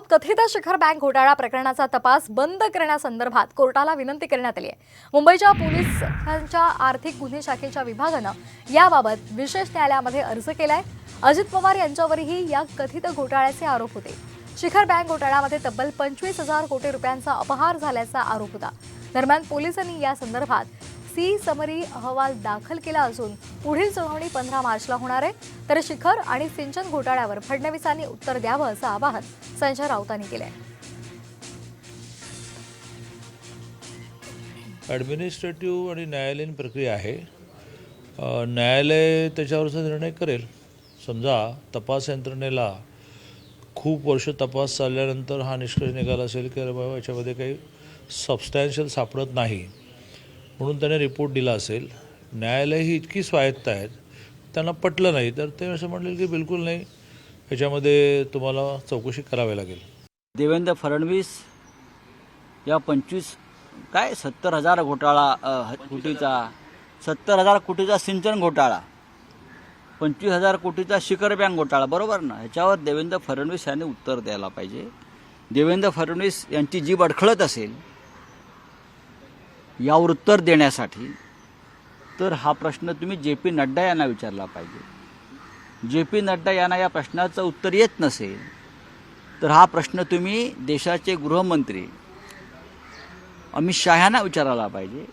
आहोत कथित शिखर बँक घोटाळा प्रकरणाचा तपास बंद करण्यासंदर्भात कोर्टाला विनंती करण्यात आली आहे. मुंबईच्या पोलिसांच्या आर्थिक गुन्हे शाखेच्या विभागानं याबाबत विशेष न्यायालयामध्ये अर्ज केलाय. अजित पवार यांच्यावरही या कथित घोटाळ्याचे आरोप होते. शिखर बँक घोटाळ्यामध्ये तब्बल पंचवीस हजार कोटी रुपयांचा अपहार झाल्याचा आरोप होता. दरम्यान पोलिसांनी या संदर्भात सी समरी अहवाल दाखल केला असून पुढील सुनावणी पंधरा मार्चला होणार आहे. तर शिखर आणि सिंचन घोटाळ्यावर फडणवीसांनी उत्तर द्यावं असं आवाहन संजय राऊतांनी केलं आहे ॲडमिनिस्ट्रेटिव्ह आणि न्यायालयीन प्रक्रिया आहे. न्यायालय त्याच्यावरचा निर्णय करेल. समजा तपास यंत्रणेला खूप वर्ष तपास चालल्यानंतर हा निष्कर्ष निघाला असेल की बाबा याच्यामध्ये काही सबस्टॅन्शियल सापडत नाही. म्हणून त्याने रिपोर्ट दिला असेल. न्यायालय ही इतकी स्वायत्त आहेत त्यांना पटलं नाही तर ते असं म्हणले की बिलकुल नाही ह्याच्यामध्ये तुम्हाला चौकशी करावी लागेल. देवेंद्र फडणवीस या पंचवीस काय सत्तर हजार घोटाळा कोटीचा सत्तर हजार कोटीचा सिंचन घोटाळा पंचवीस हजार कोटीचा शिखर बँक घोटाळा बरोबर ना? ह्याच्यावर देवेंद्र फडणवीस यांनी उत्तर द्यायला पाहिजे. देवेंद्र फडणवीस यांची जीभ अडखळत असेल यावर उत्तर देण्यासाठी तर हा प्रश्न तुम्ही जे पी नड्डा यांना विचारला पाहिजे. जे पी नड्डा यांना या प्रश्नाचं उत्तर येत नसेल तर हा प्रश्न तुम्ही देशाचे गृहमंत्री अमित शहा यांना विचारायला पाहिजे.